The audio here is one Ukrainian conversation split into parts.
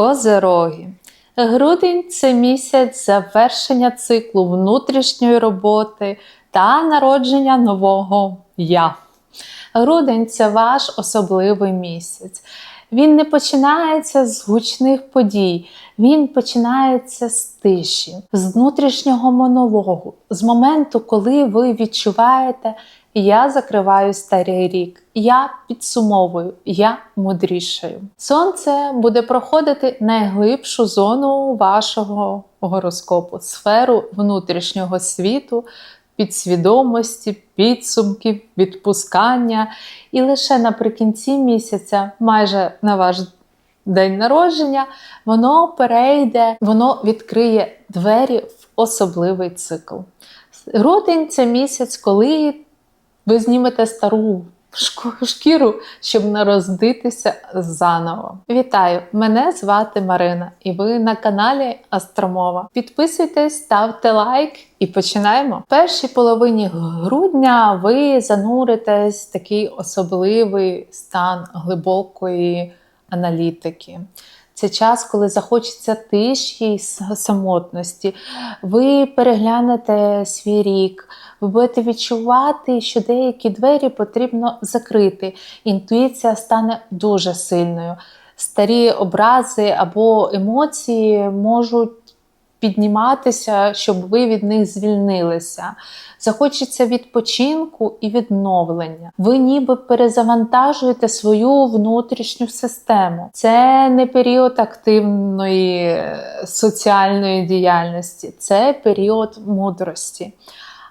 Козероги. Грудень це місяць завершення циклу внутрішньої роботи та народження нового я. Грудень це ваш особливий місяць. Він не починається з гучних подій, він починається з тиші, з внутрішнього монологу, з моменту, коли ви відчуваєте, я закриваю старий рік, я підсумовую, я мудрішаю. Сонце буде проходити найглибшу зону вашого гороскопу, сферу внутрішнього світу, підсвідомості, підсумків, відпускання. І лише наприкінці місяця, майже на ваш день народження, воно перейде, воно відкриє двері в особливий цикл. Грудень це місяць, коли ви знімете стару шкіру, щоб народитися заново. Вітаю! Мене звати Марина, і ви на каналі Астромова. Підписуйтесь, ставте лайк і починаємо. В першій половині грудня ви зануритесь в такий особливий стан глибокої аналітики. Це час, коли захочеться тиші і самотності. Ви переглянете свій рік, ви будете відчувати, що деякі двері потрібно закрити. Інтуїція стане дуже сильною. Старі образи або емоції можуть підніматися, щоб ви від них звільнилися. Захочеться відпочинку і відновлення. Ви ніби перезавантажуєте свою внутрішню систему. Це не період активної е, соціальної діяльності, це період мудрості.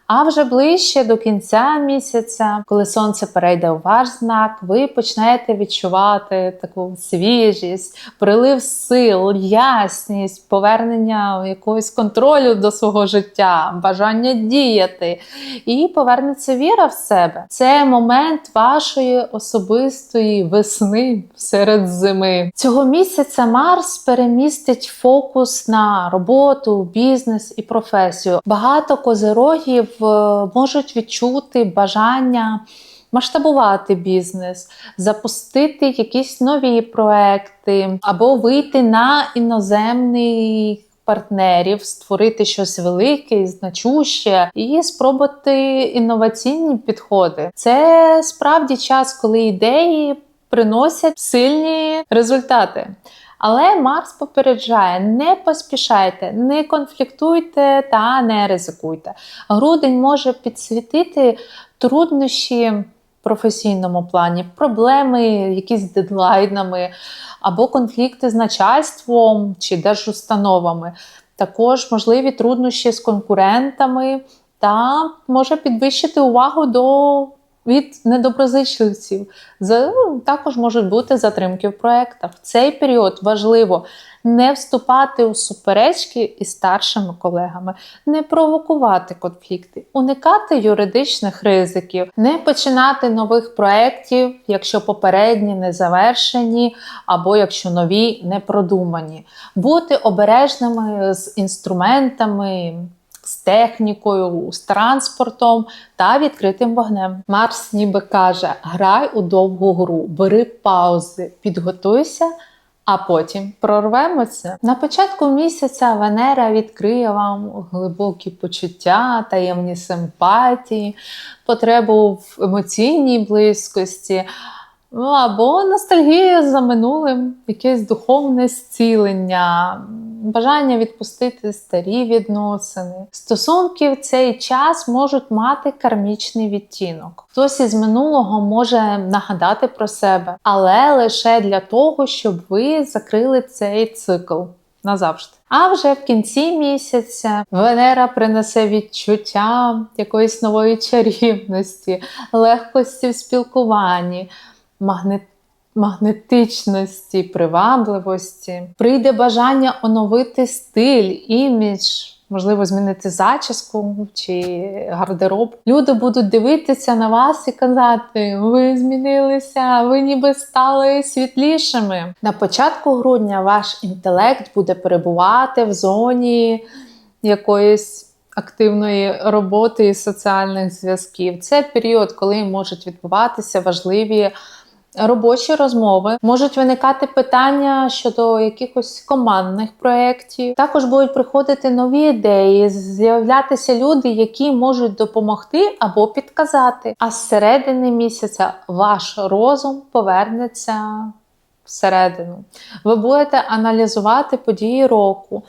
А вже ближче до кінця місяця, коли сонце перейде у ваш знак, ви почнете відчувати таку свіжість, прилив сил, ясність, повернення якогось контролю до свого життя, бажання діяти, і повернеться віра в себе. Це момент вашої особистої весни серед зими. Цього місяця Марс перемістить фокус на роботу, бізнес і професію. Багато козирогів можуть відчути бажання масштабувати бізнес, запустити якісь нові проекти або вийти на іноземний. Партнерів створити щось велике, значуще і спробувати інноваційні підходи. Це справді час, коли ідеї приносять сильні результати. Але Марс попереджає: не поспішайте, не конфліктуйте та не ризикуйте. Грудень може підсвітити труднощі в професійному плані, проблеми, якісь з дедлайнами або конфлікти з начальством чи держустановами. Також можливі труднощі з конкурентами та може підвищити увагу до від недоброзичливців. Ну, Також можуть бути затримки в проєктах. В цей період важливо не вступати у суперечки із старшими колегами, не провокувати конфлікти, уникати юридичних ризиків, не починати нових проєктів, якщо попередні не завершені, або якщо нові не продумані, бути обережними з інструментами з технікою, з транспортом та відкритим вогнем. Марс ніби каже: грай у довгу гру, бери паузи, підготуйся. А потім прорвемося. На початку місяця Венера відкриє вам глибокі почуття, таємні симпатії, потребу в емоційній близькості, ну або ностальгія за минулим, якесь духовне зцілення, бажання відпустити старі відносини. Стосунки в цей час можуть мати кармічний відтінок. Хтось із минулого може нагадати про себе, але лише для того, щоб ви закрили цей цикл. Назавжди. А вже в кінці місяця Венера принесе відчуття якоїсь нової чарівності, легкості в спілкуванні, магнет магнетичності, привабливості. Прийде бажання оновити стиль, імідж, можливо, змінити зачіску чи гардероб. Люди будуть дивитися на вас і казати: ви змінилися, ви ніби стали світлішими. На початку грудня ваш інтелект буде перебувати в зоні якоїсь. Активної роботи і соціальних зв'язків це період, коли можуть відбуватися важливі робочі розмови, можуть виникати питання щодо якихось командних проєктів. Також будуть приходити нові ідеї, з'являтися люди, які можуть допомогти або підказати. А з середини місяця ваш розум повернеться всередину. Ви будете аналізувати події року,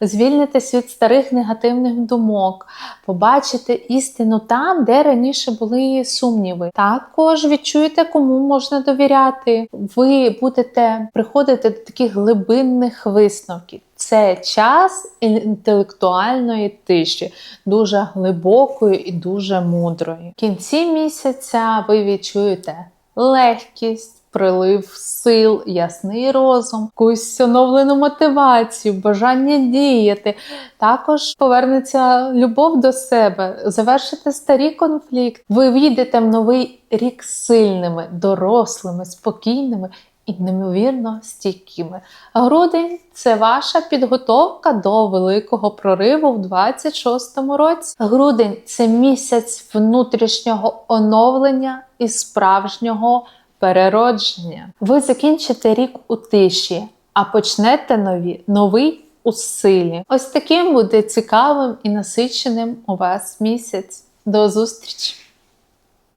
звільнитесь від старих негативних думок, побачите істину там, де раніше були сумніви. Також відчуєте, кому можна довіряти. Ви будете приходити до таких глибинних висновків. Це час інтелектуальної тиші, дуже глибокої і дуже мудрої. В кінці місяця ви відчуєте легкість. Прилив сил, ясний розум, якусь оновлену мотивацію, бажання діяти. Також повернеться любов до себе, завершите старі конфлікти. Ви війдете в новий рік сильними, дорослими, спокійними і неймовірно стійкими. Грудень це ваша підготовка до великого прориву в 26-му році. Грудень це місяць внутрішнього оновлення і справжнього переродження. Ви закінчите рік у тиші, а почнете нові, новий у силі. Ось таким буде цікавим і насиченим у вас місяць. До зустрічі!